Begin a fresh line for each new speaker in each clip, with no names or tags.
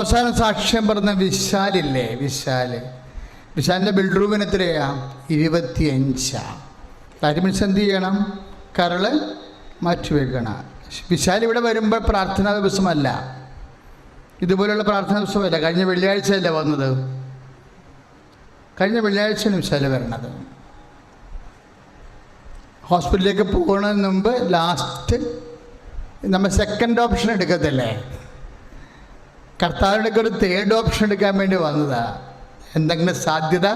അവസാന സാക്ഷ്യം പറഞ്ഞ വിശാലില്ലേ? വിശാൽ. വിശാലിന്റെ ബെഡ്റൂമിന് എത്രയാ? ഇരുപത്തിയഞ്ചാ. കാര്യം എന്ത് ചെയ്യണം? കരൾ മാറ്റി വെക്കണം. വിശാൽ ഇവിടെ വരുമ്പോൾ പ്രാർത്ഥനാ ദിവസമല്ല. ഇതുപോലെയുള്ള പ്രാർത്ഥനാ ദിവസമല്ല. കഴിഞ്ഞ വെള്ളിയാഴ്ചയല്ലേ വന്നത്? കഴിഞ്ഞ വെള്ളിയാഴ്ചയാണ് വിശാൽ വരണത്. ഹോസ്പിറ്റലിലേക്ക് പോകുന്നതിന് മുമ്പ് ലാസ്റ്റ് നമ്മൾ സെക്കൻഡ് ഓപ്ഷൻ എടുക്കത്തില്ലേ? കർത്താവിനൊക്കെ ഒരു തേർഡ് ഓപ്ഷൻ എടുക്കാൻ വേണ്ടി വന്നതാ. എന്തെങ്കിലും സാധ്യത?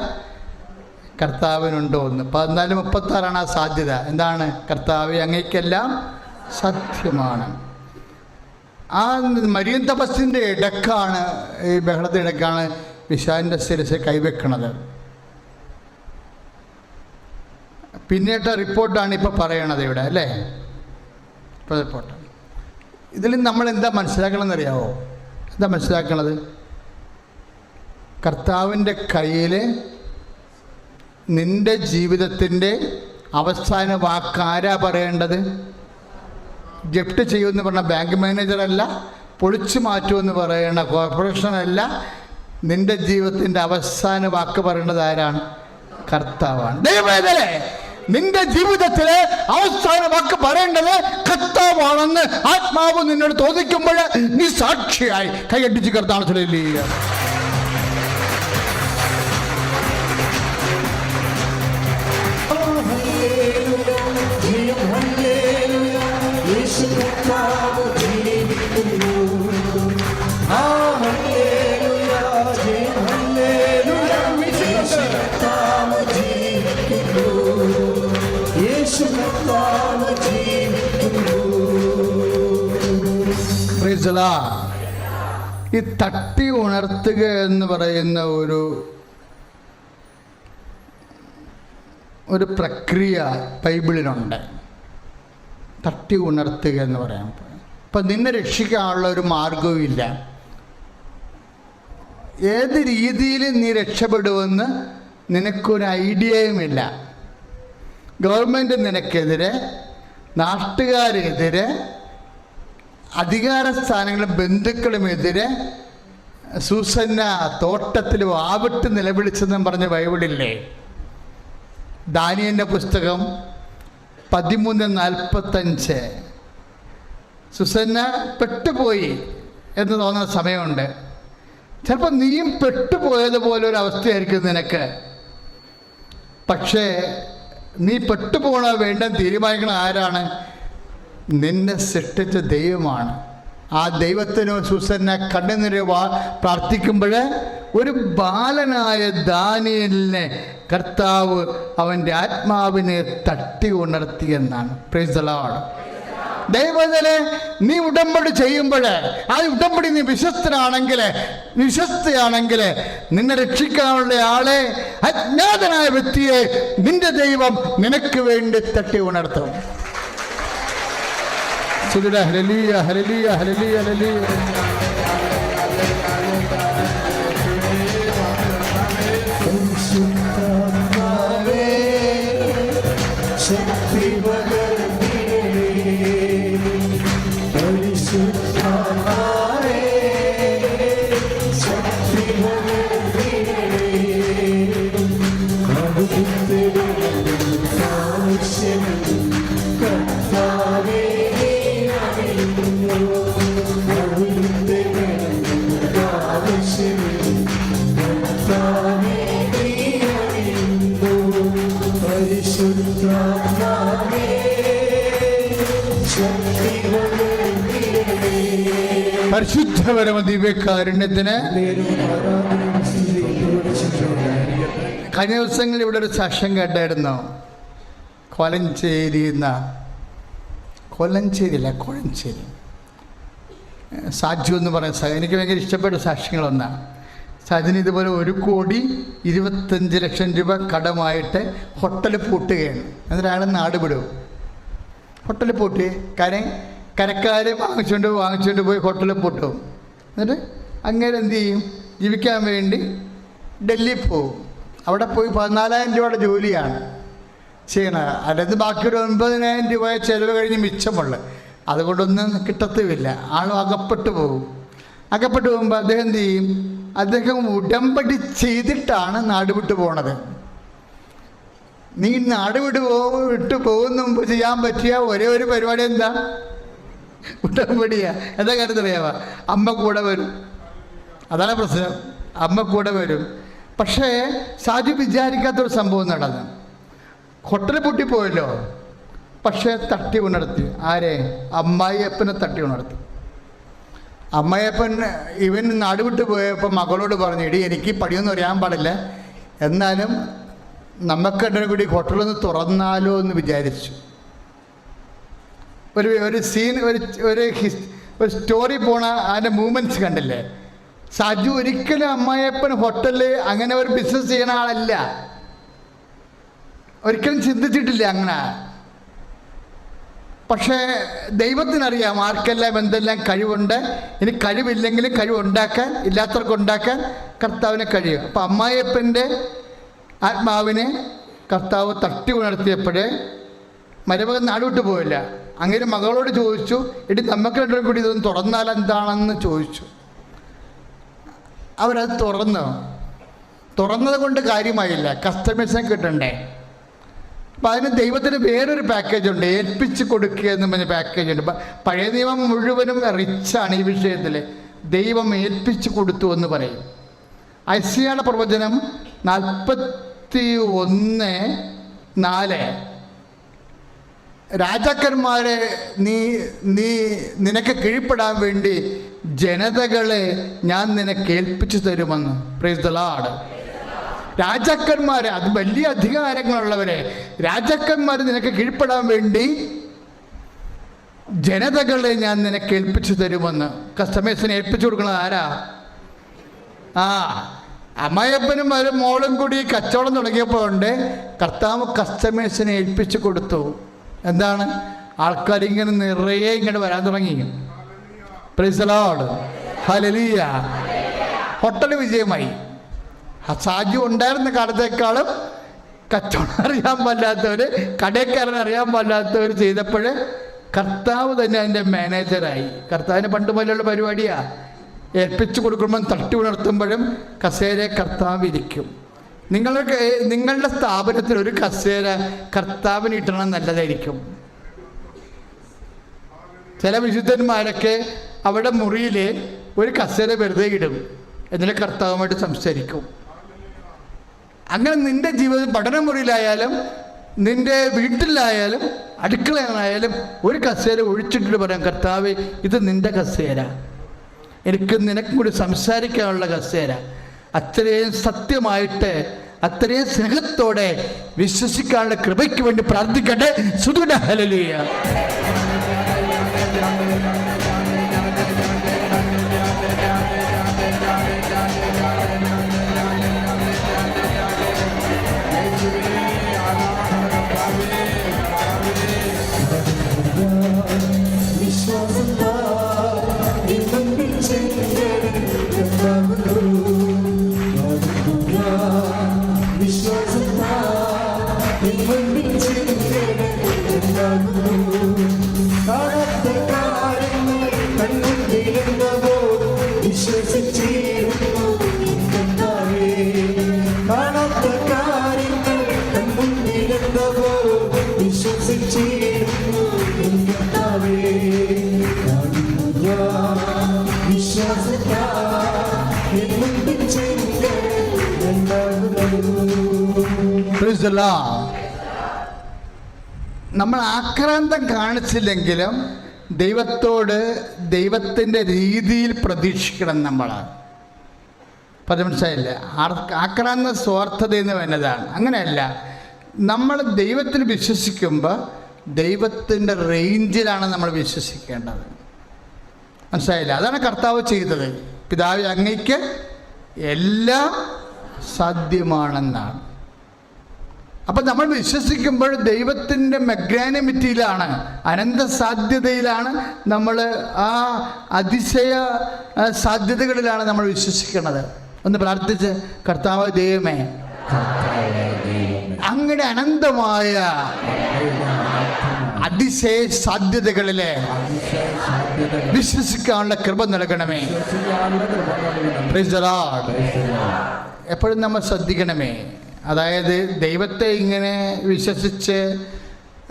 കർത്താവിനുണ്ടോ എന്ന്. പതിനാല് മുപ്പത്താറാണ് ആ സാധ്യത. എന്താണ്? കർത്താവ് അങ്ങേക്കെല്ലാം സത്യമാണ്. ആ മരിയൻ തപസ്സിന്റെ ഇടക്കാണ് ഈ ബഹളത്തിന്റെ ഇടക്കാണ് വിശാലിന്റെ ശിരസ് കൈവെക്കണത്. പിന്നീട്ട റിപ്പോർട്ടാണ് ഇപ്പോൾ പറയണത് ഇവിടെ അല്ലേ? ഇപ്പോൾ റിപ്പോർട്ട്. ഇതിൽ നമ്മൾ എന്താ മനസ്സിലാക്കണമെന്നറിയാവോ? എന്താ മനസ്സിലാക്കണത്? കർത്താവിന്റെ കയ്യിൽ നിന്റെ ജീവിതത്തിന്റെ അവസാന വാക്കാരാ പറയേണ്ടത്? ജപ്റ്റ് ചെയ്യുമെന്ന് പറഞ്ഞ ബാങ്ക് മാനേജറല്ല പൊളിച്ചു മാറ്റുമെന്ന് പറയുന്ന കോർപ്പറേഷനല്ല നിന്റെ ജീവിതത്തിന്റെ അവസാന വാക്ക് പറയേണ്ടത് ആരാണ്? കർത്താവാണ്. ദൈവവേദനെ നിന്റെ ജീവിതത്തിലെ അവസാന വാക്ക് പറയേണ്ടത് കർത്താവാണെന്ന് ആത്മാവ് നിന്നോട് തോന്നിക്കുമ്പോൾ നീ സാക്ഷിയായി. കൈയടിച്ച് കർത്താവ്. the Lord. ഈ തട്ടി ഉണർത്തുക എന്ന് പറയുന്ന ഒരു ഒരു പ്രക്രിയ ബൈബിളിലുണ്ട്. തട്ടി ഉണർത്തുക എന്ന് പറയാൻ അപ്പം നിന്നെ രക്ഷിക്കാനുള്ള ഒരു മാർഗവും ഇല്ല. ഏത് രീതിയിൽ നീ രക്ഷപ്പെടുമെന്ന് നിനക്കൊരു ഐഡിയയുമില്ല ഗവൺമെന്റ് നിനക്കെതിരെ നാട്ടുകാരെതിരെ അധികാര സ്ഥാനങ്ങളും ബന്ധുക്കളുമെതിരെ സൂസന്ന തോട്ടത്തിൽ ആവിട്ട് നിലവിളിച്ചെന്നും പറഞ്ഞ ബൈബിളില്ലേ? ദാനിയന്റെ പുസ്തകം പതിമൂന്ന് നാൽപ്പത്തഞ്ച്. സുസന്ന പെട്ടുപോയി എന്ന് തോന്നുന്ന സമയമുണ്ട്. ചിലപ്പോൾ നീയും പെട്ടുപോയതുപോലെ ഒരു അവസ്ഥയായിരിക്കും നിനക്ക്. പക്ഷേ നീ പെട്ടുപോകണോ വേണ്ട തീരുമാനിക്കണം ആരാണ്? നിന്നെ സൃഷ്ടിച്ച ദൈവമാണ്. ആ ദൈവത്തിനോ സുസന്ന കണ്ണുനിര പ്രാർത്ഥിക്കുമ്പോൾ ഒരു ബാലനായ ദാനിയലിനെ കർത്താവ് അവന്റെ ആത്മാവിനെ തട്ടി ഉണർത്തിയെന്നാണ് പ്രിസലാണ് ദൈവത്തിലെ നീ ഉടമ്പടി ചെയ്യുമ്പോൾ ആ ഉടമ്പടി നീ വിശ്വസ്തനാണെങ്കിൽ വിശ്വസ്തയാണെങ്കിൽ നിന്നെ രക്ഷിക്കാനുള്ള ആളെ അജ്ഞാതനായ വ്യക്തിയെ നിന്റെ ദൈവം നിനക്ക് വേണ്ടി തട്ടി ഉണർത്തും. സുദിട ഹരലിയ ഹരലിയ ഹരലിയ ഹരലിയ പരിശുദ്ധപരമ ദിവ്യകാരുണ്യത്തിന് കഴിഞ്ഞ ദിവസങ്ങളിൽ ഇവിടെ ഒരു സാക്ഷ്യം കേട്ടായിരുന്നു. കൊലഞ്ചേരി എന്ന കൊലഞ്ചേരി അല്ല കോഴഞ്ചേരി. സാജു എന്ന് പറയുന്ന എനിക്ക് ഭയങ്കര ഇഷ്ടപ്പെട്ട സാക്ഷ്യങ്ങളൊന്നാണ് സാജിന് ഇതുപോലെ ഒരു കോടി ഇരുപത്തഞ്ച് ലക്ഷം രൂപ കടമായിട്ട് ഹോട്ടൽ പൂട്ടുകയാണ്. എന്നിട്ട് അയാൾ നാട് വിടും. ഹോട്ടൽ പൂട്ടി. കര കരക്കാർ വാങ്ങിച്ചുകൊണ്ട് വാങ്ങിച്ചുകൊണ്ട് പോയി ഹോട്ടലിൽ പൂട്ടും. എന്നിട്ട് അങ്ങനെ എന്തു ചെയ്യും? ജീവിക്കാൻ വേണ്ടി ഡൽഹി പോകും. അവിടെ പോയി പതിനാലായിരം രൂപയുടെ ജോലിയാണ് ചെയ്യണത് അതായത് ബാക്കി ഒരു ഒൻപതിനായിരം രൂപ ചിലവ് കഴിഞ്ഞ് മിച്ചമുള്ള അതുകൊണ്ടൊന്നും കിട്ടത്തുമില്ല. ആൾ അകപ്പെട്ടു പോകും. അകപ്പെട്ടു പോകുമ്പോൾ അദ്ദേഹം എന്ത് ചെയ്യും? അദ്ദേഹം ഉടമ്പടി ചെയ്തിട്ടാണ് നാട് വിട്ടു പോണത്. നീ നാട് വിട്ടു പോ വിട്ടു പോകുന്ന മുമ്പ് ചെയ്യാൻ പറ്റിയ ഒരേ ഒരു പരിപാടി എന്താ? ഉടമ്പടിയാ. എന്താ കാര്യത്തിലറിയാവ അമ്മ കൂടെ വരും. അതാണ് പ്രശ്നം. അമ്മ കൂടെ വരും. പക്ഷേ സാജു വിചാരിക്കാത്തൊരു സംഭവം നടന്നു. ഹോട്ടൽ പൊട്ടിപ്പോയല്ലോ പക്ഷേ തട്ടി ഉണർത്തി. ആരെ? അമ്മായിയപ്പനെ തട്ടി ഉണർത്തി. അമ്മയപ്പൻ ഇവൻ നാട് വിട്ടു പോയപ്പോൾ മകളോട് പറഞ്ഞു ഇടി എനിക്ക് പണിയൊന്നും അറിയാൻ പാടില്ല. എന്നാലും നമുക്ക് കൂടി ഹോട്ടലൊന്ന് തുറന്നാലോ എന്ന് വിചാരിച്ചു. ഒരു ഒരു സീൻ ഒരു ഒരു ഹിസ് ഒരു സ്റ്റോറി പോണ അതിന്റെ മൂമെന്റ്സ് കണ്ടില്ലേ? സജു ഒരിക്കലും അമ്മായപ്പൻ ഹോട്ടലിൽ അങ്ങനെ ഒരു ബിസിനസ് ചെയ്യണ ആളല്ല. ഒരിക്കലും ചിന്തിച്ചിട്ടില്ല അങ്ങനെ. പക്ഷേ ദൈവത്തിനറിയാം ആർക്കെല്ലാം എന്തെല്ലാം കഴിവുണ്ട്. ഇനി കഴിവില്ലെങ്കിലും കഴിവുണ്ടാക്കാൻ ഇല്ലാത്തവർക്ക് ഉണ്ടാക്കാൻ കർത്താവിന് കഴിയും. അപ്പം അമ്മായിയപ്പന്റെ ആത്മാവിനെ കർത്താവ് തട്ടി ഉണർത്തിയപ്പോഴേ മരുമകൻ നാടുവിട്ട് പോയില്ല. അങ്ങനെ മകളോട് ചോദിച്ചു എടി നമുക്ക് രണ്ടുപേരും കൂടി ഇതൊന്ന് തുറന്നാൽ എന്താണെന്ന് ചോദിച്ചു. അവരത് തുറന്നു. തുറന്നത് കൊണ്ട് കാര്യമായില്ല. കസ്റ്റമേഴ്സിനെ കിട്ടണ്ടേ. അപ്പം അതിന് ദൈവത്തിന് വേറൊരു പാക്കേജ് ഉണ്ട്. ഏൽപ്പിച്ച് കൊടുക്കുക എന്ന് പറഞ്ഞ പാക്കേജ് ഉണ്ട്. പഴയ നിയമം മുഴുവനും റിച്ചാണ് ഈ വിഷയത്തിൽ ദൈവം ഏൽപ്പിച്ച് കൊടുത്തു എന്ന് പറയും. ഐസിയുടെ പ്രവചനം നാൽപ്പത്തി ഒന്ന് നാല്. രാജാക്കന്മാരെ നീ നീ നിനക്ക് കീഴ്പ്പെടാൻ വേണ്ടി ജനതകളെ ഞാൻ നിനക്ക് ഏൽപ്പിച്ചു തരുമെന്ന്. പ്രൈസ് ദ ലാഡ് രാജാക്കന്മാരെ അത് വലിയ അധികാരങ്ങളുള്ളവരെ രാജാക്കന്മാർ നിനക്ക് കീഴ്പ്പെടാൻ വേണ്ടി ജനതകളെ ഞാൻ നിനക്ക് ഏൽപ്പിച്ചു തരുമെന്ന്. കസ്റ്റമേഴ്സിനെ ഏൽപ്പിച്ചു കൊടുക്കുന്നത് ആരാ? ആ അമ്മയപ്പനും ഒരു മോളും കൂടി കച്ചവടം തുടങ്ങിയപ്പോൾ ഉണ്ട് കർത്താവ് കസ്റ്റമേഴ്സിനെ ഏൽപ്പിച്ചു കൊടുത്തു. എന്താണ്? ആൾക്കാർ ഇങ്ങനെ നിറയെ ഇങ്ങനെ വരാൻ തുടങ്ങി. പ്രിസലോട് ഹലലിയ ഹോട്ടൽ വിജയമായി. സാജു ഉണ്ടായിരുന്ന കാലത്തേക്കാളും കച്ചവടം അറിയാൻ പാല്ലാത്തവർ കടക്കാരൻ അറിയാൻ പാല്ലാത്തവർ ചെയ്തപ്പോൾ കർത്താവ് തന്നെ അതിന്റെ മാനേജറായി. കർത്താവിന് പണ്ട് മുതലുള്ള പരിപാടിയാ. ഏൽപ്പിച്ചു കൊടുക്കുമ്പം തട്ടി ഉണർത്തുമ്പോഴും കസേര കർത്താവ് ഇരിക്കും. നിങ്ങൾക്ക് നിങ്ങളുടെ സ്ഥാപനത്തിൽ ഒരു കസേര കർത്താവിന് ഇട്ടണം നല്ലതായിരിക്കും. ചില വിശുദ്ധന്മാരൊക്കെ അവിടെ മുറിയിൽ ഒരു കസേര വെറുതെ ഇടും. എന്നിട്ട് കർത്താവുമായിട്ട് സംസാരിക്കും. അങ്ങനെ നിന്റെ ജീവിതം പഠനമുറിയിലായാലും നിന്റെ വീട്ടിലായാലും അടുക്കളയിലായാലും ഒരു കസേര ഒഴിച്ചിട്ട് പറയാം കർത്താവ് ഇത് നിന്റെ കസേര. എനിക്ക് നിനക്കും കൂടി സംസാരിക്കാനുള്ള കസേര. അത്രയും സത്യമായിട്ട് അത്രയും സ്നേഹത്തോടെ വിശ്വസിക്കാനുള്ള കൃപയ്ക്ക് വേണ്ടി പ്രാർത്ഥിക്കട്ടെ. സുതുട ഹലലിയ നമ്മൾ ആക്രാന്തം കാണിച്ചില്ലെങ്കിലും ദൈവത്തോട് ദൈവത്തിന്റെ രീതിയിൽ പ്രതീക്ഷിക്കണം നമ്മൾ. പത്ത് മനസ്സിലായില്ല? ആക്രാന്ത സ്വാർത്ഥത എന്ന് വേണ്ടതാണ് അങ്ങനെയല്ല. നമ്മൾ ദൈവത്തിൽ വിശ്വസിക്കുമ്പോൾ ദൈവത്തിന്റെ റേഞ്ചിലാണ് നമ്മൾ വിശ്വസിക്കേണ്ടത്. മനസ്സിലായില്ല? അതാണ് കർത്താവ് ചെയ്തത്. പിതാവ് അങ്ങേക്ക് എല്ലാം സാധ്യമാണെന്നാണ്. അപ്പം നമ്മൾ വിശ്വസിക്കുമ്പോൾ ദൈവത്തിന്റെ മെഗ്രാനിമിറ്റിയിലാണ് അനന്ത സാധ്യതയിലാണ് നമ്മൾ ആ അതിശയ സാധ്യതകളിലാണ് നമ്മൾ വിശ്വസിക്കുന്നത്. ഒന്ന് പ്രാർത്ഥിച്ച് കർത്താവ് ദൈവമേ അങ്ങനെ അനന്തമായ അതിശയ സാധ്യതകളിലെ വിശ്വസിക്കാനുള്ള കൃപ നൽകണമേ. എപ്പോഴും നമ്മൾ ശ്രദ്ധിക്കണമേ. അതായത് ദൈവത്തെ ഇങ്ങനെ വിശ്വസിച്ച്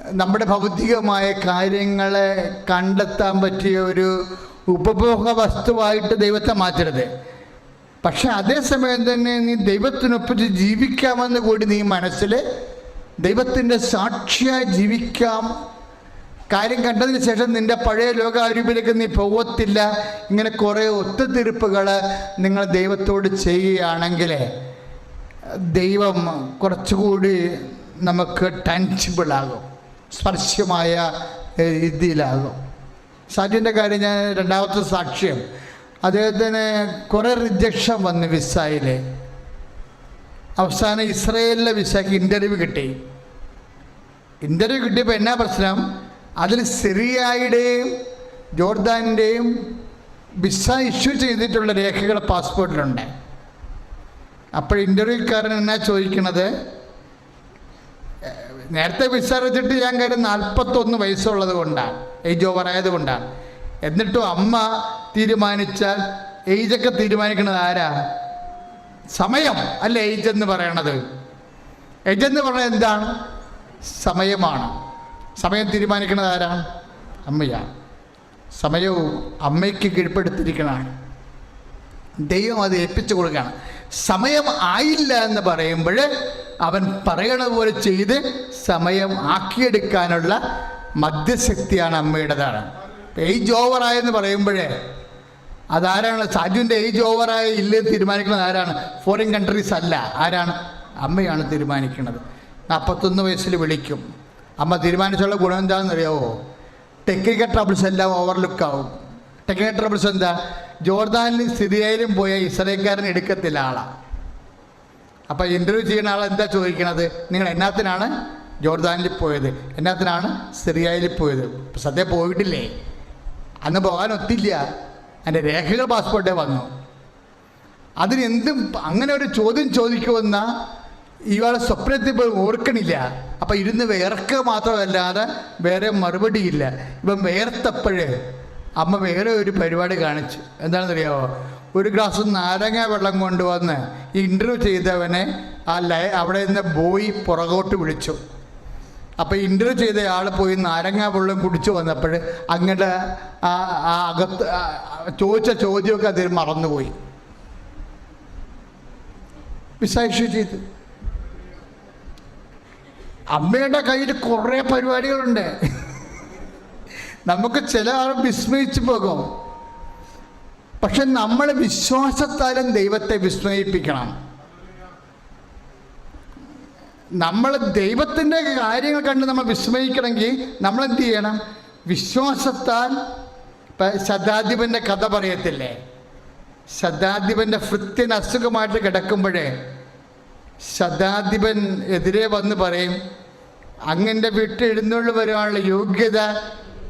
നമ്മുടെ ഭൗതികമായ കാര്യങ്ങളെ കണ്ടെത്താൻ പറ്റിയ ഒരു ഉപഭോഗ വസ്തുവായിട്ട് ദൈവത്തെ മാറ്റരുത്. പക്ഷെ അതേസമയം തന്നെ നീ ദൈവത്തിനൊപ്പിച്ച് ജീവിക്കാമെന്ന് കൂടി നീ മനസ്സിൽ ദൈവത്തിന്റെ സാക്ഷിയായി ജീവിക്കാം കാര്യം കണ്ടതിന് ശേഷം നിന്റെ പഴയ ലോകാരൂപിലേക്ക് നീ പോകത്തില്ല ഇങ്ങനെ കുറേ ഒത്തുതീർപ്പുകൾ നിങ്ങൾ ദൈവത്തോട് ചെയ്യുകയാണെങ്കിൽ ദൈവം കുറച്ചുകൂടി നമുക്ക് ടെൻഷിബിളാകും സ്പർശ്യമായ രീതിയിലാകും. സാറ്റിന്റെ കാര്യം ഞാൻ രണ്ടാമത്തെ സാക്ഷ്യം. അദ്ദേഹത്തിന് കുറേ റിജക്ഷൻ വന്നു വിസയിൽ. അവസാനം ഇസ്രയേലിലെ വിസയ്ക്ക് ഇന്റർവ്യൂ കിട്ടി. ഇന്റർവ്യൂ കിട്ടിയപ്പോൾ എന്നാ പ്രശ്നം? അതിൽ സിറിയയുടെയും ജോർദാനിന്റെയും വിസ ഇഷ്യൂ ചെയ്തിട്ടുള്ള രേഖകൾ പാസ്പോർട്ടിലുണ്ട്. അപ്പോൾ ഇന്റർവ്യൂക്കാരൻ എന്നാ ചോദിക്കണത് നേരത്തെ വിസ വെച്ചിട്ട് ഞാൻ കാര്യം നാൽപ്പത്തൊന്ന് വയസ്സുള്ളത് കൊണ്ടാണ് ഏജ് ഓവർ ആയതുകൊണ്ടാണ് എന്നിട്ടും അമ്മ തീരുമാനിച്ചാൽ ഏജൊക്കെ തീരുമാനിക്കുന്നത് ആരാ? സമയം അല്ല ഏജ് എന്ന് പറയണത്? ഏജ് എന്ന് പറയുന്നത് എന്താണ്? സമയമാണ്. സമയം തീരുമാനിക്കുന്നത് ആരാ? അമ്മയാണ് സമയവും അമ്മയ്ക്ക് കീഴ്പ്പെടുത്തിയിരിക്കണതാണ്. ദൈവം അത് ഏൽപ്പിച്ചു കൊടുക്കുകയാണ്. സമയം ആയില്ല എന്ന് പറയുമ്പോൾ അവൻ പറയണ പോലെ ചെയ്ത് സമയം ആക്കിയെടുക്കാനുള്ള മധ്യശക്തിയാണ് അമ്മയുടേതാണ്. ഏജ് ഓവറായെന്ന് പറയുമ്പോഴേ അതാരാണ്? സാജുവിന്റെ ഏജ് ഓവറായ ഇല്ലേ തീരുമാനിക്കുന്നത് ആരാണ്? ഫോറിൻ കൺട്രീസ് അല്ല. ആരാണ്? അമ്മയാണ് തീരുമാനിക്കുന്നത്. നാൽപ്പത്തൊന്ന് വയസ്സിൽ വിളിക്കും. അമ്മ തീരുമാനിച്ചുള്ള ഗുണം എന്താണെന്ന് അറിയാവോ ടെക്നിക്കൽ ട്രബിൾസ് എല്ലാം ഓവർലുക്ക് ആവും. ടെക്നിക്കൽ ട്രബിൾസ് എന്താ? ജോർദാനിലും സിറിയയിലും പോയ ഇസ്രയേൽക്കാരൻ എടുക്കത്തില്ല ആളാണ് അപ്പോൾ ഇന്റർവ്യൂ ചെയ്യുന്ന ആൾ എന്താ ചോദിക്കണത്? നിങ്ങൾ എന്നാത്തിനാണ് ജോർദാനിൽ പോയത്? എന്നാത്തിനാണ് സിറിയയിൽ പോയത്? സദ്യ പോയിട്ടില്ലേ? അന്ന് പോകാൻ ഒത്തില്ല. എന്റെ രേഖകൾ പാസ്പോർട്ടേ വന്നു. അതിന് എന്തും അങ്ങനെ ഒരു ചോദ്യം ചോദിക്കുമെന്ന ഇയാളെ സ്വപ്നത്തിൽ പോയി ഓർക്കണില്ല. അപ്പം ഇരുന്ന് വേർക്കുക മാത്രമല്ലാതെ വേറെ മറുപടിയില്ല. ഇപ്പം വേർത്തപ്പോഴേ അമ്മ വേറെ ഒരു പരിപാടി കാണിച്ചു. എന്താണെന്നറിയാമോ ഒരു ഗ്ലാസ് നാരങ്ങ വെള്ളം കൊണ്ടുവന്ന് ഇന്റർവ്യൂ ചെയ്തവനെ ആ ലൈ അവിടെ നിന്ന് ബോയ് പുറകോട്ട് വിളിച്ചു. അപ്പോൾ ഇന്റർവ്യൂ ചെയ്ത ആൾ പോയി നാരങ്ങ വെള്ളം കുടിച്ചു വന്നപ്പോൾ അങ്ങോട്ട് ആ അകത്ത് ചോദിച്ച ചോദ്യമൊക്കെ അതിൽ മറന്നുപോയി. വിസാക്ഷി ചെയ്തു. അമ്മയുടെ കയ്യിൽ കുറേ പരിപാടികളുണ്ട്. നമുക്ക് ചില ആൾ വിസ്മയിച്ചു പോകും. പക്ഷെ നമ്മൾ വിശ്വാസത്താലും ദൈവത്തെ വിസ്മയിപ്പിക്കണം. നമ്മൾ ദൈവത്തിന്റെ കാര്യങ്ങൾ കണ്ട് നമ്മൾ വിസ്മയിക്കണമെങ്കിൽ നമ്മൾ എന്ത് ചെയ്യണം? വിശ്വാസത്താൽ ശതാധിപന്റെ കഥ പറയത്തില്ലേ? ശതാധിപന്റെ ഫൃത്യൻ അസുഖമായിട്ട് കിടക്കുമ്പോഴേ ശതാധിപൻ എതിരെ വന്ന് പറയും അങ്ങന്റെ വീട്ടിൽ എഴുന്നള്ളി വരാനുള്ള യോഗ്യത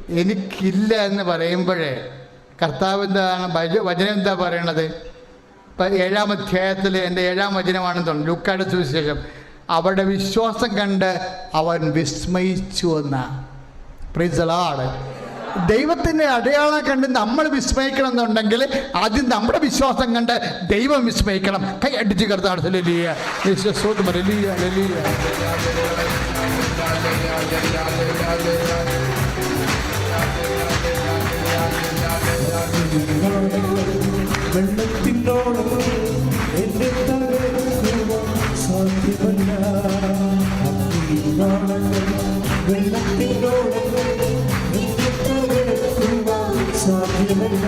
എനിക്കില്ല എന്ന് പറയുമ്പോഴേ കർത്താവ് എന്താണ് വച- വചനം എന്താ പറയണത്? ഇപ്പം ഏഴാം അധ്യായത്തിൽ എന്റെ ഏഴാം വചനമാണെന്ന് തോന്നുന്നു ലൂക്കാട് സുവിശേഷം. അവരുടെ വിശ്വാസം കണ്ട് അവൻ വിസ്മയിച്ചു എന്ന. പ്രിസലാട് ദൈവത്തിന്റെ അടയാളം കണ്ട് നമ്മൾ വിസ്മയിക്കണം എന്നുണ്ടെങ്കിൽ ആദ്യം നമ്മുടെ വിശ്വാസം കണ്ട് ദൈവം വിസ്മയിക്കണം. കൈ അടിച്ച് കറുത്താണ് ലലിയ ലലിയ ലലിയ
വെള്ളത്തിനോളം എന്നെ തകർക്കുവാൻ സാധ്യമല്ല. വെള്ളത്തിനോളം സാധ്യമല്ല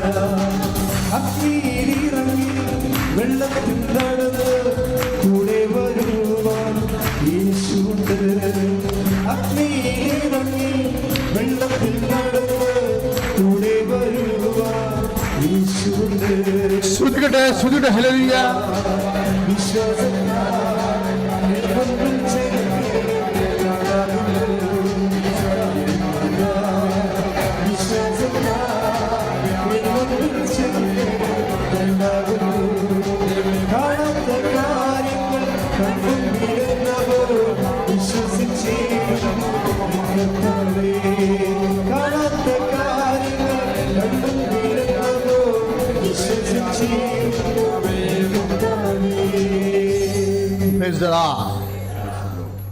അഗ്നിയിലിറങ്ങി വെള്ളത്തിൽ നടന്ന് കൂടെ വരുവാൻ യേശുണ്ട് അഗ്നിയിലിറങ്ങി വെള്ളത്തിൽ നടന്ന് കൂടെ വരുവാൻ യേശുണ്ട്
ശ്രുതികട്ടെ ശ്രുതിയുടെ ഹലലിയ
കാണാത്ത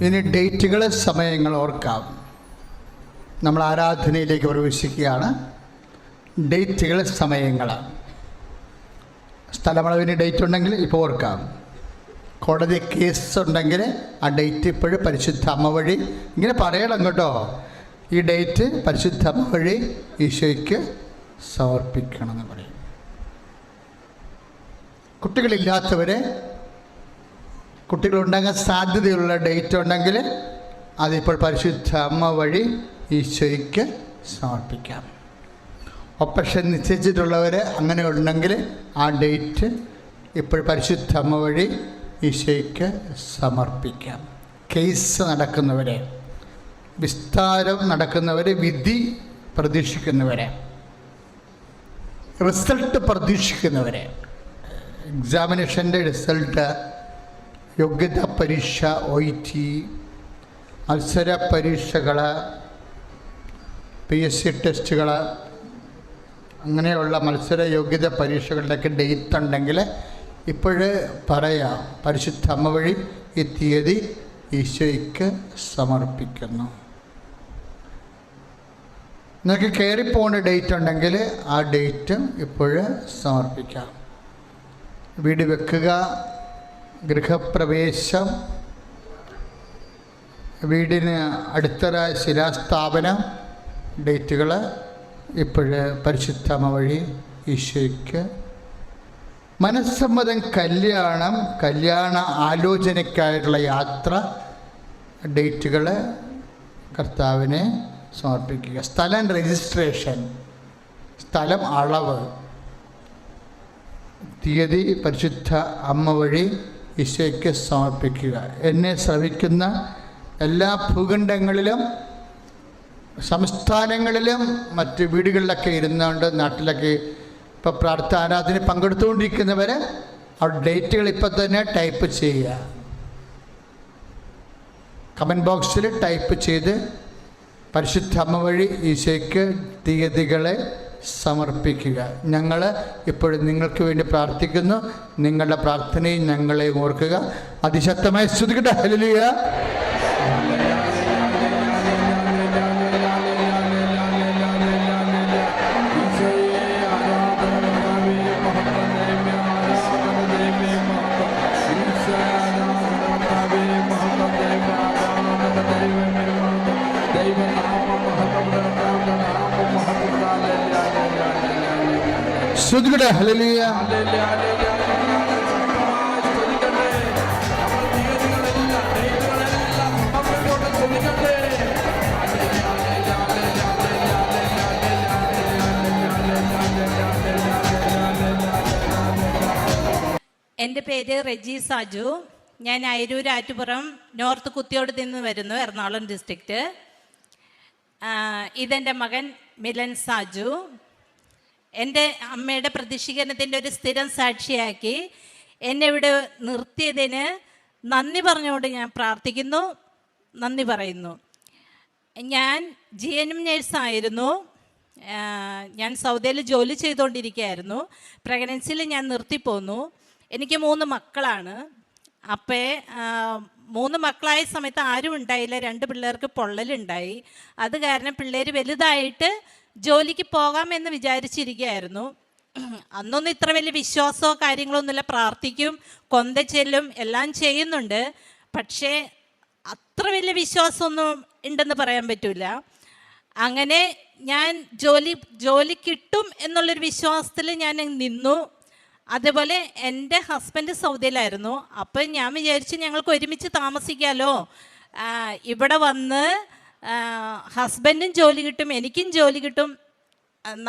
ഇനി ഡേറ്റുകൾ സമയങ്ങൾ ഓർക്കാം. നമ്മൾ ആരാധനയിലേക്ക് പ്രവേശിക്കുകയാണ്. ഡേറ്റുകൾ സമയങ്ങൾ സ്ഥലമളവിന് ഡേറ്റ് ഉണ്ടെങ്കിൽ ഇപ്പോൾ ഓർക്കാം. കോടതി കേസ് ഉണ്ടെങ്കിൽ ആ ഡേറ്റ് ഇപ്പോഴും പരിശുദ്ധ അമ്മ വഴി. ഇങ്ങനെ പറയണം കേട്ടോ. ഈ ഡേറ്റ് പരിശുദ്ധ അമ്മ വഴി ഈശോയ്ക്ക് സമർപ്പിക്കണം എന്ന് പറയും. കുട്ടികളില്ലാത്തവരെ കുട്ടികളുണ്ടാകാൻ സാധ്യതയുള്ള ഡേറ്റ് ഉണ്ടെങ്കിൽ അതിപ്പോൾ പരിശുദ്ധ അമ്മ വഴി ഈശോയ്ക്ക് സമർപ്പിക്കാം. ഓപ്പറേഷൻ നിശ്ചയിച്ചിട്ടുള്ളവർ അങ്ങനെ ഉണ്ടെങ്കിൽ ആ ഡേറ്റ് ഇപ്പോൾ പരിശുദ്ധ അമ്മ വഴി ഈശോയ്ക്ക് സമർപ്പിക്കാം. കേസ് നടക്കുന്നവരെ വിസ്താരം നടക്കുന്നവരെ വിധി പ്രതീക്ഷിക്കുന്നവരെ റിസൾട്ട് പ്രതീക്ഷിക്കുന്നവരെ എക്സാമിനേഷന്റെ റിസൾട്ട് യോഗ്യതാ പരീക്ഷ ഒ ടി മത്സര പരീക്ഷകൾ പി എസ് സി ടെസ്റ്റുകൾ അങ്ങനെയുള്ള മത്സര യോഗ്യത പരീക്ഷകളുടെയൊക്കെ ഡേറ്റ് ഉണ്ടെങ്കിൽ ഇപ്പോഴേ പറയാം. പരിശുദ്ധ അമ്മ വഴി ഈ തീയതി ഈശോയ്ക്ക് സമർപ്പിക്കുന്നു. നിങ്ങൾക്ക് കയറിപ്പോണ ഡേറ്റ് ഉണ്ടെങ്കിൽ ആ ഡേറ്റും ഇപ്പോഴ് സമർപ്പിക്കാം. വീട് വെക്കുക ഗൃഹപ്രവേശം വീടിന് അടുത്തറ ശിലാസ്ഥാപനം ഡേറ്റുകൾ ഇപ്പോഴ് പരിശുദ്ധമ വഴി ഈശോയ്ക്ക്. മനസ്സമ്മതം കല്യാണം കല്യാണ ആലോചനയ്ക്കായിട്ടുള്ള യാത്ര ഡേറ്റുകൾ കർത്താവിനെ സമർപ്പിക്കുക. സ്ഥലം രജിസ്ട്രേഷൻ സ്ഥലം അളവ് തീയതി പരിശുദ്ധ അമ്മ വഴി ഈശോയ്ക്ക് സമർപ്പിക്കുക. എന്നെ ശ്രവിക്കുന്ന എല്ലാ ഭൂഖണ്ഡങ്ങളിലും സംസ്ഥാനങ്ങളിലും മറ്റ് വീടുകളിലൊക്കെ ഇരുന്നുകൊണ്ട് നാട്ടിലൊക്കെ ഇപ്പോൾ പ്രാർത്ഥന ആരാധന പങ്കെടുത്തുകൊണ്ടിരിക്കുന്നവർ ആ ഡേറ്റുകൾ ഇപ്പം തന്നെ ടൈപ്പ് ചെയ്യുക. കമന്റ് ബോക്സിൽ ടൈപ്പ് ചെയ്ത് പരിശുദ്ധ അമ്മ വഴി ഈശോയ്ക്ക് തീയതികളെ സമർപ്പിക്കുക. ഞങ്ങൾ ഇപ്പോഴും നിങ്ങൾക്ക് വേണ്ടി പ്രാർത്ഥിക്കുന്നു. നിങ്ങളുടെ പ്രാർത്ഥനയും ഞങ്ങളെ ഓർക്കുക. അതിശക്തമായി സ്തുതിക്കട്ടെ. ഹല്ലേലൂയ. സ്തുതിക്കട്ടെ ഹലലിയ
എന്റെ പേര് റെജി സാജു. ഞാൻ അയരൂർ ആറ്റുപുറം നോർത്ത് കുത്തിയോട് നിന്ന് വരുന്നു എറണാകുളം ഡിസ്ട്രിക്റ്റ് ഇതെന്റെ മകൻ മിലൻ സാജു. എന്റെ അമ്മയുടെ പ്രതിഷീകരണത്തിന്റെ ഒരു സ്ഥിരം സാക്ഷിയാക്കി എന്നെ ഇവിടെ നിർത്തിയതിന് നന്ദി പറഞ്ഞുകൊണ്ട് ഞാൻ പ്രാർത്ഥിക്കുന്നു നന്ദി പറയുന്നു. ഞാൻ ജി എൻ എം നേഴ്സായിരുന്നു ഞാൻ സൗദിയിൽ ജോലി ചെയ്തുകൊണ്ടിരിക്കുകയായിരുന്നു. പ്രഗ്നൻസിയിൽ ഞാൻ നിർത്തിപ്പോന്നു. എനിക്ക് മൂന്ന് മക്കളാണ്. അപ്പേ മൂന്ന് മക്കളായ സമയത്ത് ആരും ഉണ്ടായില്ല. രണ്ട് പിള്ളേർക്ക് പൊള്ളലുണ്ടായി. അത് കാരണം പിള്ളേർ വലുതായിട്ട് ജോലിക്ക് പോകാമെന്ന് വിചാരിച്ചിരിക്കുകയായിരുന്നു. അന്നൊന്നും ഇത്ര വലിയ വിശ്വാസമോ കാര്യങ്ങളൊന്നുമില്ല പ്രാർത്ഥിക്കും കൊന്ത ചെല്ലും എല്ലാം ചെയ്യുന്നുണ്ട്. പക്ഷേ അത്ര വലിയ വിശ്വാസമൊന്നും ഉണ്ടെന്ന് പറയാൻ പറ്റില്ല അങ്ങനെ ഞാൻ ജോലി ജോലി കിട്ടും എന്നുള്ളൊരു വിശ്വാസത്തിൽ ഞാൻ നിന്നു. അതേപോലെ എന്റെ ഹസ്ബൻഡ് സൗദിയിലായിരുന്നു. അപ്പം ഞാൻ വിചാരിച്ചു ഞങ്ങൾക്ക് ഒരുമിച്ച് താമസിക്കാമല്ലോ ഇവിടെ വന്ന് ഹസ്ബൻഡും ജോലി കിട്ടും എനിക്കും ജോലി കിട്ടും.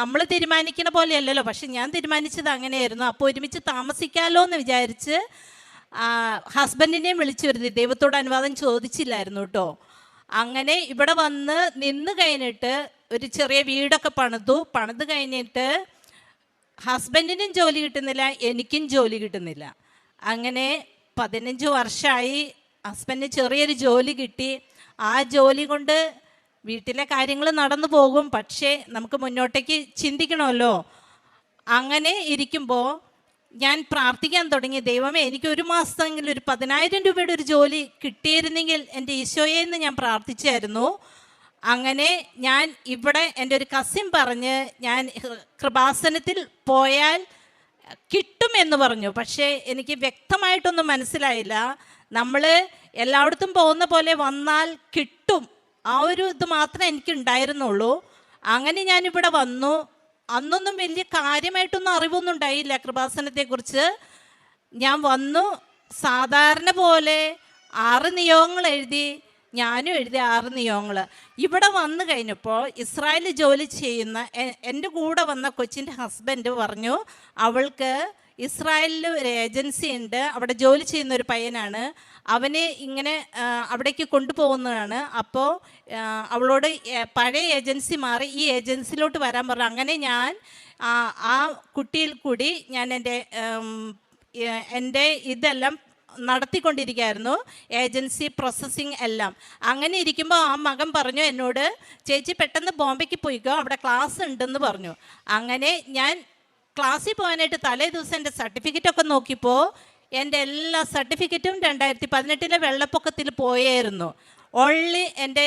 നമ്മൾ തീരുമാനിക്കുന്ന പോലെയല്ലല്ലോ പക്ഷെ ഞാൻ തീരുമാനിച്ചത് അങ്ങനെയായിരുന്നു. അപ്പോൾ ഒരുമിച്ച് താമസിക്കാമല്ലോ എന്ന് വിചാരിച്ച് ഹസ്ബൻഡിനെയും വിളിച്ചു വരുത്തി. ദൈവത്തോട് അനുവാദം ചോദിച്ചില്ലായിരുന്നു കേട്ടോ. അങ്ങനെ ഇവിടെ വന്ന് നിന്ന് കഴിഞ്ഞിട്ട് ഒരു ചെറിയ വീടൊക്കെ പണിതു. പണിത് കഴിഞ്ഞിട്ട് ഹസ്ബൻഡിനും ജോലി കിട്ടുന്നില്ല എനിക്കും ജോലി കിട്ടുന്നില്ല. അങ്ങനെ പതിനഞ്ച് വർഷമായി ഹസ്ബൻഡിന് ചെറിയൊരു ജോലി കിട്ടി. ആ ജോലി കൊണ്ട് വീട്ടിലെ കാര്യങ്ങൾ നടന്നു പോകും. പക്ഷേ നമുക്ക് മുന്നോട്ടേക്ക് ചിന്തിക്കണമല്ലോ. അങ്ങനെ ഇരിക്കുമ്പോൾ ഞാൻ പ്രാർത്ഥിക്കാൻ തുടങ്ങി. ദൈവമേ എനിക്ക് ഒരു മാസമെങ്കിലും ഒരു പതിനായിരം രൂപയുടെ ഒരു ജോലി കിട്ടിയിരുന്നെങ്കിൽ എന്റെ ഈശോയെ എന്ന് ഞാൻ പ്രാർത്ഥിച്ചായിരുന്നു. അങ്ങനെ ഞാൻ ഇവിടെ എന്റെ ഒരു കസിൻ പറഞ്ഞ് ഞാൻ കൃപാസനത്തിൽ പോയാൽ കിട്ടും എന്ന് പറഞ്ഞു. പക്ഷേ എനിക്ക് വ്യക്തമായിട്ടൊന്നും മനസ്സിലായില്ല. നമ്മൾ എല്ലായിടത്തും പോകുന്ന പോലെ വന്നാൽ കിട്ടും. ആ ഒരു ഇത് മാത്രമേ എനിക്ക് ഉണ്ടായിരുന്നുള്ളൂ. അങ്ങനെ ഞാനിവിടെ വന്നു. അന്നൊന്നും വലിയ കാര്യമായിട്ടൊന്നും അറിവൊന്നും ഉണ്ടായില്ല കൃപാസനത്തെക്കുറിച്ച്. ഞാൻ വന്നു. സാധാരണ പോലെ ആറ് നിയോഗങ്ങൾ എഴുതി ഞാനും എഴുതി ആറ് നിയോഗങ്ങൾ ഇവിടെ വന്നു കഴിഞ്ഞപ്പോൾ ഇസ്രായേലിൽ ജോലി ചെയ്യുന്ന എന്റെ കൂടെ വന്ന കൊച്ചിന്റെ ഹസ്ബൻഡ് പറഞ്ഞു അവൾക്ക് ഇസ്രായേലിൽ ഒരു ഏജൻസി ഉണ്ട്. അവിടെ ജോലി ചെയ്യുന്ന ഒരു പയ്യനാണ്. അവനെ ഇങ്ങനെ അവിടേക്ക് കൊണ്ടുപോകുന്നതാണ്. അപ്പോൾ അവളോട് പഴയ ഏജൻസി മാറി ഈ ഏജൻസിയിലോട്ട് വരാൻ പറഞ്ഞു. അങ്ങനെ ഞാൻ ആ, കുട്ടിയിൽ കൂടി ഞാൻ എന്റെ എന്റെ ഇതെല്ലാം നടത്തിക്കൊണ്ടിരിക്കുകയായിരുന്നു. ഏജൻസി പ്രോസസ്സിങ് എല്ലാം. അങ്ങനെ ഇരിക്കുമ്പോൾ ആ മകൻ പറഞ്ഞു എന്നോട് ചേച്ചി പെട്ടെന്ന് ബോംബെക്ക് പോയിക്കോ. അവിടെ ക്ലാസ് ഉണ്ടെന്ന് പറഞ്ഞു. അങ്ങനെ ഞാൻ ക്ലാസ്സിൽ പോകാനായിട്ട് തലേ ദിവസം എന്റെ സർട്ടിഫിക്കറ്റൊക്കെ നോക്കിയപ്പോൾ എന്റെ എല്ലാ സർട്ടിഫിക്കറ്റും രണ്ടായിരത്തി പതിനെട്ടിലെ വെള്ളപ്പൊക്കത്തിൽ പോയായിരുന്നു. ഓൺലി എന്റെ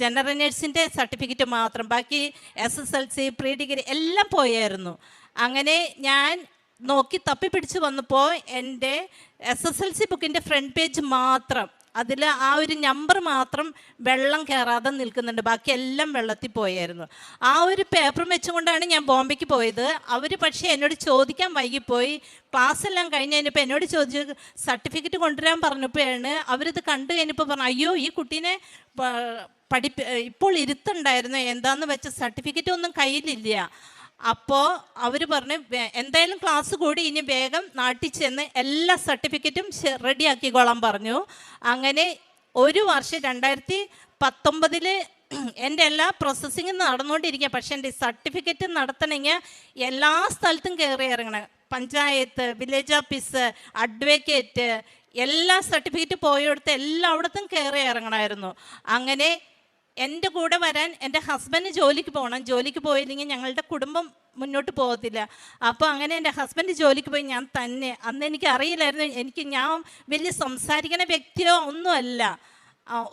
ജനറൽ നേഴ്സിന്റെ സർട്ടിഫിക്കറ്റ് മാത്രം. ബാക്കി S S L C pre degree എല്ലാം പോയായിരുന്നു. അങ്ങനെ ഞാൻ നോക്കി തപ്പിപ്പിടിച്ച് വന്നപ്പോൾ എന്റെ എസ് എസ് എൽ സി ബുക്കിന്റെ ഫ്രണ്ട് പേജ് മാത്രം അതിൽ ആ ഒരു നമ്പർ മാത്രം വെള്ളം കയറാതെ നിൽക്കുന്നുണ്ട്. ബാക്കി എല്ലാം വെള്ളത്തിൽ പോയായിരുന്നു. ആ ഒരു പേപ്പർ വെച്ചുകൊണ്ടാണ് ഞാൻ ബോംബെക്ക് പോയത്. അവർ പക്ഷേ എന്നോട് ചോദിക്കാൻ വൈകിപ്പോയി. ക്ലാസ് എല്ലാം കഴിഞ്ഞ് കഴിഞ്ഞപ്പോൾ എന്നോട് ചോദിച്ചു സർട്ടിഫിക്കറ്റ് കൊണ്ടുവരാൻ പറഞ്ഞപ്പോഴാണ് അവരിത് കണ്ടു കഴിഞ്ഞപ്പോൾ പറഞ്ഞു അയ്യോ ഈ കുട്ടീനെ പഠിപ്പ് ഇപ്പോൾ ഇരുത്തുണ്ടായിരുന്നു. എന്താണെന്ന് വെച്ച സർട്ടിഫിക്കറ്റ് ഒന്നും കയ്യിലില്ല. അപ്പോൾ അവർ പറഞ്ഞു എന്തായാലും ക്ലാസ് കൂടി ഇനി വേഗം നാട്ടിൽ ചെന്ന് എല്ലാ സർട്ടിഫിക്കറ്റും റെഡിയാക്കിക്കോളാൻ പറഞ്ഞു. അങ്ങനെ ഒരു വർഷം രണ്ടായിരത്തി പത്തൊമ്പതിൽ എന്റെ എല്ലാ പ്രോസസ്സിങ്ങും നടന്നുകൊണ്ടിരിക്കുക. പക്ഷേ എന്റെ സർട്ടിഫിക്കറ്റ് നടത്തണമെങ്കിൽ എല്ലാ സ്ഥലത്തും കയറി ഇറങ്ങണം. പഞ്ചായത്ത് വില്ലേജ് ഓഫീസ് അഡ്വക്കേറ്റ് എല്ലാ സർട്ടിഫിക്കറ്റ് പോയെടുത്ത് എല്ലായിടത്തും കയറി ഇറങ്ങണമായിരുന്നു. അങ്ങനെ എന്റെ കൂടെ വരാൻ എന്റെ ഹസ്ബൻഡ് ജോലിക്ക് പോകണം ജോലിക്ക് പോയില്ലെങ്കിൽ ഞങ്ങളുടെ കുടുംബം മുന്നോട്ട് പോകത്തില്ല. അപ്പോൾ അങ്ങനെ എന്റെ ഹസ്ബൻഡ് ജോലിക്ക് പോയി ഞാൻ തന്നെ. അന്ന് എനിക്ക് അറിയില്ലായിരുന്നു. എനിക്ക് ഞാൻ വലിയ സംസാരിക്കുന്ന വ്യക്തിയോ ഒന്നുമല്ല.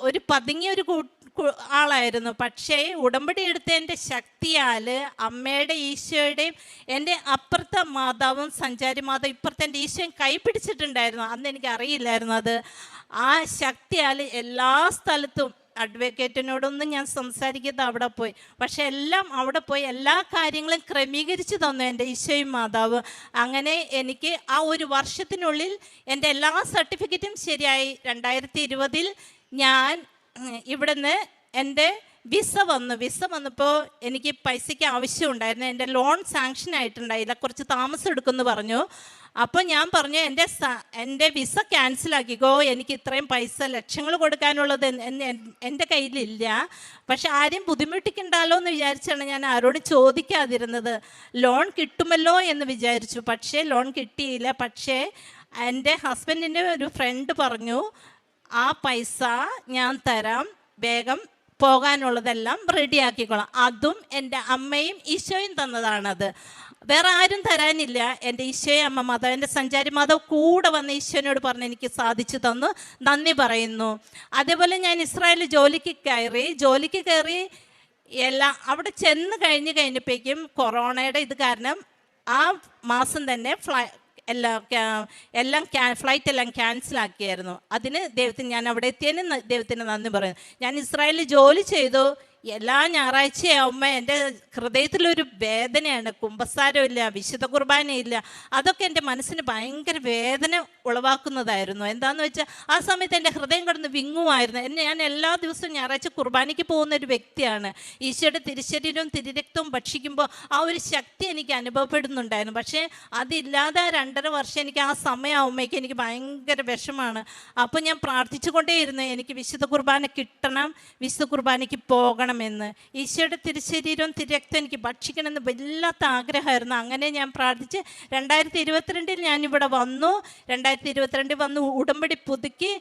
ഒരു പതുങ്ങിയ ഒരു ആളായിരുന്നു. പക്ഷേ ഉടമ്പടി എടുത്തതിന്റെ ശക്തിയാൽ അമ്മയുടെ ഈശോയുടെയും എന്റെ അപ്പുറത്തെ മാതാവും സഞ്ചാരി മാതാവും ഇപ്പുറത്തെ എന്റെ ഈശോയും കൈ പിടിച്ചിട്ടുണ്ടായിരുന്നു. അന്ന് എനിക്ക് അറിയില്ലായിരുന്നു അത്. ആ ശക്തിയാൽ എല്ലാ സ്ഥലത്തും അഡ്വക്കേറ്റിനോടൊന്നും ഞാൻ സംസാരിക്കുന്നത് അവിടെ പോയി. പക്ഷെ എല്ലാം അവിടെ പോയി. എല്ലാ കാര്യങ്ങളും ക്രമീകരിച്ച് തന്നു എന്റെ ഈശോയും മാതാവ്. അങ്ങനെ എനിക്ക് ആ ഒരു വർഷത്തിനുള്ളിൽ എന്റെ എല്ലാ സർട്ടിഫിക്കറ്റും ശരിയായി. രണ്ടായിരത്തി ഇരുപതിൽ ഞാൻ ഇവിടുന്ന് എന്റെ വിസ വന്നു. വിസ വന്നപ്പോൾ എനിക്ക് പൈസയ്ക്ക് ആവശ്യമുണ്ടായിരുന്നു. എന്റെ ലോൺ സാങ്ഷൻ ആയിട്ടുണ്ടായില്ല. കുറച്ച് താമസം എടുക്കുമെന്ന് പറഞ്ഞു. അപ്പോൾ ഞാൻ പറഞ്ഞു എന്റെ എന്റെ വിസ ക്യാൻസലാക്കിക്കോ എനിക്ക് ഇത്രയും പൈസ ലക്ഷങ്ങൾ കൊടുക്കാനുള്ളത് എൻ- എൻ- എന്റെ കയ്യിലില്ല. പക്ഷെ ആരും ബുദ്ധിമുട്ടിക്കണ്ടല്ലോ എന്ന് വിചാരിച്ചാണ് ഞാൻ ആരോട് ചോദിക്കാതിരുന്നത്. ലോൺ കിട്ടുമല്ലോ എന്ന് വിചാരിച്ചു. പക്ഷേ ലോൺ കിട്ടിയില്ല. പക്ഷേ എന്റെ ഹസ്ബൻഡിന്റെ ഒരു ഫ്രണ്ട് പറഞ്ഞു ആ പൈസ ഞാൻ തരാം. വേഗം പോകാനുള്ളതെല്ലാം റെഡിയാക്കിക്കോളാം. അതും എന്റെ അമ്മയും ഈശോയും തന്നതാണത്. വേറെ ആരും തരാനില്ല. എന്റെ ഈശോയെ അമ്മ മാതാവ് എന്റെ സഞ്ചാരി മാതാവ് കൂടെ വന്ന് ഈശോനോട് പറഞ്ഞ് എനിക്ക് സാധിച്ചു തന്നു. നന്ദി പറയുന്നു. അതേപോലെ ഞാൻ ഇസ്രായേൽ ജോലിക്ക് കയറി ജോലിക്ക് കയറി എല്ലാം അവിടെ ചെന്ന് കഴിഞ്ഞ് കഴിഞ്ഞപ്പോഴേക്കും കൊറോണയുടെ ഇത് കാരണം ആ മാസം തന്നെ ഫ്ലൈ എല്ലാം എല്ലാം ക്യാ ഫ്ലൈറ്റ് എല്ലാം ക്യാൻസലാക്കിയായിരുന്നു അതിന് ദൈവത്തിന് ഞാൻ അവിടെ എത്തിയതിന് ദൈവത്തിന് നന്ദി പറയുന്നു. ഞാൻ ഇസ്രായേലിൽ ജോലി ചെയ്തു. എല്ലാ ഞായറാഴ്ചയും അമ്മ എന്റെ ഹൃദയത്തിലൊരു വേദനയാണ്. കുമ്പസാരമില്ല വിശുദ്ധ കുർബാനയില്ല. അതൊക്കെ എന്റെ മനസ്സിന് ഭയങ്കര വേദന ഉളവാക്കുന്നതായിരുന്നു. എന്താന്ന് വെച്ചാൽ ആ സമയത്ത് എന്റെ ഹൃദയം കിടന്ന് വിങ്ങുമായിരുന്നു. എന്നെ ഞാൻ എല്ലാ ദിവസവും ഞായറാഴ്ച കുർബാനയ്ക്ക് പോകുന്ന ഒരു വ്യക്തിയാണ്. ഈശോയുടെ തിരുശരീരവും തിരിരക്തവും ഭക്ഷിക്കുമ്പോൾ ആ ഒരു ശക്തി എനിക്ക് അനുഭവപ്പെടുന്നുണ്ടായിരുന്നു. പക്ഷേ അതില്ലാതെ രണ്ടര വർഷം എനിക്ക് ആ സമയമാകുമ്പോഴേക്കും എനിക്ക് ഭയങ്കര വിഷമാണ് അപ്പോൾ ഞാൻ പ്രാർത്ഥിച്ചുകൊണ്ടേയിരുന്നു എനിക്ക് വിശുദ്ധ കുർബാന കിട്ടണം. വിശുദ്ധ കുർബാനയ്ക്ക് പോകണമെന്ന് ഈശോയുടെ തിരുശരീരവും തിരക്തം എനിക്ക് ഭക്ഷിക്കണമെന്ന് വല്ലാത്ത ആഗ്രഹമായിരുന്നു. അങ്ങനെ ഞാൻ പ്രാർത്ഥിച്ച് രണ്ടായിരത്തി ഇരുപത്തിരണ്ടിൽ ഞാനിവിടെ വന്നു. രണ്ടായിരത്തി ഇരുപത്തിരണ്ടിൽ വന്ന് ഉടമ്പടി പുതുക്കി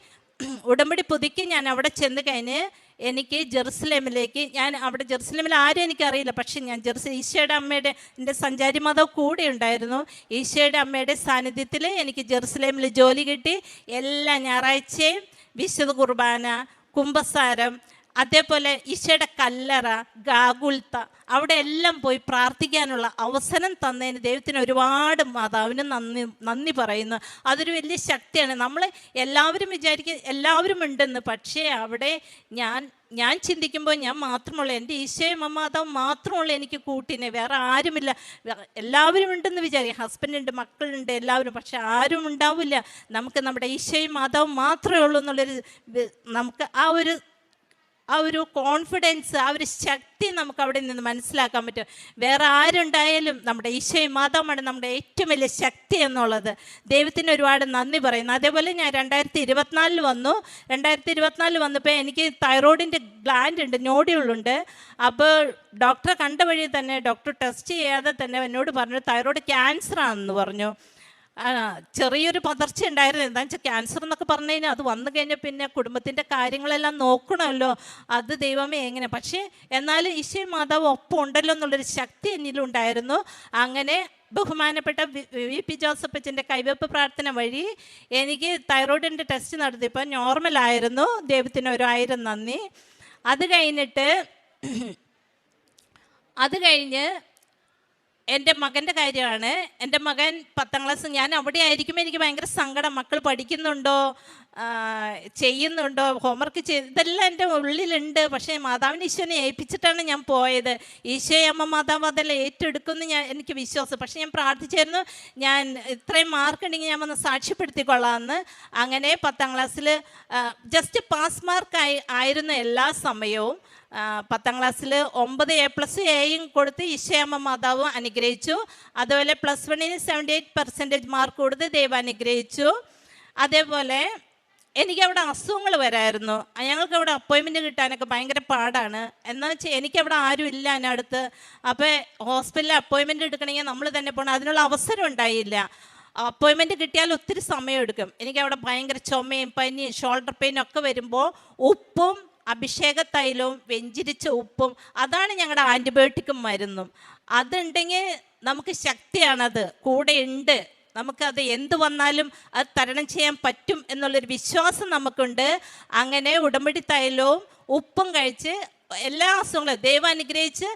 ഉടമ്പടി പുതുക്കി ഞാൻ അവിടെ ചെന്ന് കഴിഞ്ഞ് എനിക്ക് ജെറുസലേമിലേക്ക് ഞാൻ അവിടെ ജെറുസലേമിൽ ആരും എനിക്കറിയില്ല പക്ഷെ ഞാൻ ജെറുസ ഈശോയുടെ അമ്മയുടെ എന്റെ സഞ്ചാരി മതം കൂടെ ഉണ്ടായിരുന്നു. ഈശോയുടെ അമ്മയുടെ സാന്നിധ്യത്തിൽ എനിക്ക് ജെറുസലേമിൽ ജോലി കിട്ടി. എല്ലാ ഞായറാഴ്ചയും വിശുദ്ധ കുർബാന കുംഭസാരം അതേപോലെ ഈശോയുടെ കല്ലറ ഗാഗുൽത്ത അവിടെ എല്ലാം പോയി പ്രാർത്ഥിക്കാനുള്ള അവസരം തന്നതിന് ദൈവത്തിന് ഒരുപാട് മാതാവിന് നന്ദി നന്ദി പറയുന്നു. അതൊരു വലിയ ശക്തിയാണ്. നമ്മൾ എല്ലാവരും വിചാരിക്കും എല്ലാവരും ഉണ്ടെന്ന്. പക്ഷേ അവിടെ ഞാൻ ഞാൻ ചിന്തിക്കുമ്പോൾ ഞാൻ മാത്രമുള്ള എന്റെ ഈശോയും മാതാവും മാത്രമുള്ള എനിക്ക് കൂട്ടിനെ. വേറെ ആരുമില്ല. എല്ലാവരും ഉണ്ടെന്ന് വിചാരിക്കും. ഹസ്ബൻഡുണ്ട് മക്കളുണ്ട് എല്ലാവരും. പക്ഷെ ആരും ഉണ്ടാവില്ല. നമുക്ക് നമ്മുടെ ഈശോയും മാതാവും മാത്രമേ ഉള്ളൂ എന്നുള്ളൊരു നമുക്ക് ആ ഒരു ആ ഒരു കോൺഫിഡൻസ് ആ ഒരു ശക്തി നമുക്ക് അവിടെ നിന്ന് മനസ്സിലാക്കാൻ പറ്റും. വേറെ ആരുണ്ടായാലും നമ്മുടെ ഈശോയും മാതാവുമാണ് നമ്മുടെ ഏറ്റവും വലിയ ശക്തി എന്നുള്ളത്. ദൈവത്തിന് ഒരുപാട് നന്ദി പറയുന്നു. അതേപോലെ ഞാൻ രണ്ടായിരത്തി ഇരുപത്തിനാലിൽ വന്നു. രണ്ടായിരത്തി ഇരുപത്തിനാലിൽ വന്നപ്പോൾ എനിക്ക് തൈറോയിഡിന്റെ ഗ്ലാൻഡ് ഉണ്ട് നോഡ്യൂളുണ്ട് അപ്പോൾ ഡോക്ടറെ കണ്ട വഴി തന്നെ ഡോക്ടർ ടെസ്റ്റ് ചെയ്യാതെ തന്നെ എന്നോട് പറഞ്ഞു തൈറോയിഡ് ക്യാൻസർ ആണെന്ന് പറഞ്ഞു. ചെറിയൊരു പതർച്ച ഉണ്ടായിരുന്നു എന്താ വെച്ചാൽ ക്യാൻസർ എന്നൊക്കെ പറഞ്ഞു കഴിഞ്ഞാൽ അത് വന്നു കഴിഞ്ഞാൽ പിന്നെ കുടുംബത്തിന്റെ കാര്യങ്ങളെല്ലാം നോക്കണമല്ലോ. അത് ദൈവമേ എങ്ങനെ? പക്ഷേ എന്നാലും ഈശോ മാതാവ് ഒപ്പം ഉണ്ടല്ലോ എന്നുള്ളൊരു ശക്തി എന്നിലുണ്ടായിരുന്നു. അങ്ങനെ ബഹുമാനപ്പെട്ട വി- പി ജോസഫ് അച്ഛന്റെ കൈവെപ്പ് പ്രാർത്ഥന വഴി എനിക്ക് തൈറോയിഡിന്റെ ടെസ്റ്റ് നടത്തിയപ്പോൾ നോർമലായിരുന്നു ദൈവത്തിന് ഒരു ആയിരം നന്ദി. അത് കഴിഞ്ഞിട്ട് അത് കഴിഞ്ഞ് എന്റെ മകന്റെ കാര്യമാണ്. എന്റെ മകൻ പത്താം ക്ലാസ് ഞാൻ അവിടെ ആയിരിക്കുമ്പോൾ എനിക്ക് ഭയങ്കര സങ്കടം. മക്കൾ പഠിക്കുന്നുണ്ടോ? ചെയ്യുന്നുണ്ടോ? ഹോംവർക്ക് ചെയ്ത് ഇതെല്ലാം എന്റെ ഉള്ളിലുണ്ട്. പക്ഷേ മാതാവിന് ഈശോനെ ഏൽപ്പിച്ചിട്ടാണ് ഞാൻ പോയത്. ഈശോയെ അമ്മ മാതാവ് അതെല്ലാം ഏറ്റെടുക്കുമെന്ന് ഞാൻ എനിക്ക് വിശ്വാസം. പക്ഷേ ഞാൻ പ്രാർത്ഥിച്ചായിരുന്നു ഞാൻ ഇത്രയും മാർക്ക് ഉണ്ടെങ്കിൽ ഞാൻ വന്ന് സാക്ഷ്യപ്പെടുത്തിക്കൊള്ളാമെന്ന്. അങ്ങനെ പത്താം ക്ലാസ്സിൽ ജസ്റ്റ് പാസ് മാർക്കായി ആയിരുന്ന എല്ലാ സമയവും പത്താം ക്ലാസ്സിൽ ഒമ്പത് എ പ്ലസ് എയും കൊടുത്ത് ഈശോയമ്മ മാതാവും അനുഗ്രഹിച്ചു. അതുപോലെ പ്ലസ് വണ്ണിന് സെവന്റി എയ്റ്റ് പെർസെന്റേജ് മാർക്ക് കൊടുത്ത് ദൈവം അനുഗ്രഹിച്ചു. അതേപോലെ എനിക്കവിടെ അസുഖങ്ങൾ വരായിരുന്നു. ഞങ്ങൾക്ക് അവിടെ അപ്പോയിൻമെന്റ് കിട്ടാനൊക്കെ ഭയങ്കര പാടാണ്. എന്ന് വെച്ചാൽ എനിക്കവിടെ ആരും ഇല്ല അടുത്ത്. അപ്പോൾ ഹോസ്പിറ്റലിൽ അപ്പോയിൻമെന്റ് എടുക്കണമെങ്കിൽ നമ്മൾ തന്നെ പോകണം അതിനുള്ള അവസരം ഉണ്ടായില്ല. അപ്പോയിൻമെന്റ് കിട്ടിയാൽ ഒത്തിരി സമയമെടുക്കും എനിക്കവിടെ ഭയങ്കര ചുമയും പനിയും ഷോൾഡർ പെയിനും ഒക്കെ വരുമ്പോൾ ഉപ്പും അഭിഷേക തൈലവും വെഞ്ചിരിച്ച ഉപ്പും അതാണ് ഞങ്ങളുടെ ആന്റിബയോട്ടിക്കും മരുന്നും. അതുണ്ടെങ്കിൽ നമുക്ക് ശക്തിയാണത്. കൂടെ ഉണ്ട്. നമുക്കത് എന്ത് വന്നാലും അത് തരണം ചെയ്യാൻ പറ്റും എന്നുള്ളൊരു വിശ്വാസം നമുക്കുണ്ട്. അങ്ങനെ ഉടമ്പടി തൈലവും ഉപ്പും കഴിച്ച് എല്ലാ അസുഖങ്ങളും ദൈവം അനുഗ്രഹിച്ച്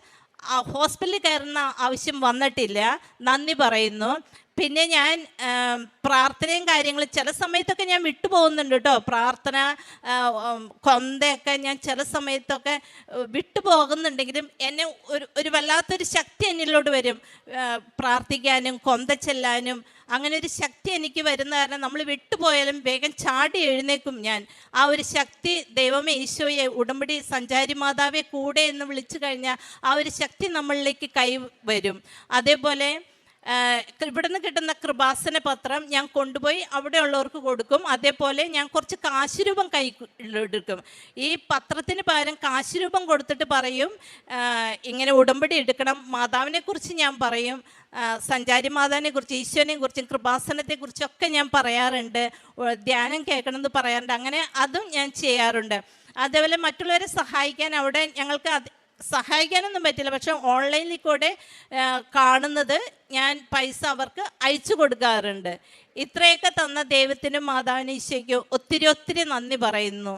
ഹോസ്പിറ്റലിൽ കയറുന്ന ആവശ്യം വന്നിട്ടില്ല. നന്ദി പറയുന്നു. പിന്നെ ഞാൻ പ്രാർത്ഥനയും കാര്യങ്ങളും ചില സമയത്തൊക്കെ ഞാൻ വിട്ടുപോകുന്നുണ്ട് കേട്ടോ. പ്രാർത്ഥന കൊന്തയൊക്കെ ഞാൻ ചില സമയത്തൊക്കെ വിട്ടുപോകുന്നുണ്ടെങ്കിലും എന്നെ ഒരു ഒരു വല്ലാത്തൊരു ശക്തി എന്നിലോട്ട് വരും. പ്രാർത്ഥിക്കാനും കൊന്ത ചെല്ലാനും അങ്ങനെ ഒരു ശക്തി എനിക്ക് വരുന്ന കാരണം നമ്മൾ വിട്ടുപോയാലും വേഗം ചാടി എഴുന്നേക്കും ഞാൻ. ആ ഒരു ശക്തി ദൈവമേ ഈശോയെ ഉടമ്പടി സഞ്ചാരി മാതാവെ കൂടെ എന്ന് വിളിച്ചു കഴിഞ്ഞാൽ ആ ഒരു ശക്തി നമ്മളിലേക്ക് കൈ വരും. അതേപോലെ ഇവിടുന്ന് കിട്ടുന്ന കൃപാസന പത്രം ഞാൻ കൊണ്ടുപോയി അവിടെയുള്ളവർക്ക് കൊടുക്കും. അതേപോലെ ഞാൻ കുറച്ച് കാശുരൂപം കൈ എടുക്കും. ഈ പത്രത്തിന് പകരം കാശുരൂപം കൊടുത്തിട്ട് പറയും. ഇങ്ങനെ ഉടമ്പടി എടുക്കണം. മാതാവിനെ കുറിച്ച് ഞാൻ പറയും. സഞ്ചാരി മാതാവിനെ കുറിച്ച് ഈശ്വരനെ കുറിച്ചും കൃപാസനത്തെ കുറിച്ചൊക്കെ ഞാൻ പറയാറുണ്ട്. ധ്യാനം കേൾക്കണം എന്ന് പറയാറുണ്ട്. അങ്ങനെ അതും ഞാൻ ചെയ്യാറുണ്ട്. അതേപോലെ മറ്റുള്ളവരെ സഹായിക്കാൻ അവിടെ ഞങ്ങൾക്ക് സഹായിക്കാനൊന്നും പറ്റില്ല. പക്ഷെ ഓൺലൈനിൽ കൂടെ കാണുന്നത് ഞാൻ പൈസ അവർക്ക് അയച്ചു കൊടുക്കാറുണ്ട്. ഇത്രയൊക്കെ തന്ന ദൈവത്തിനും മാതാവിനും ഈശോയ്ക്കും ഒത്തിരി ഒത്തിരി നന്ദി പറയുന്നു.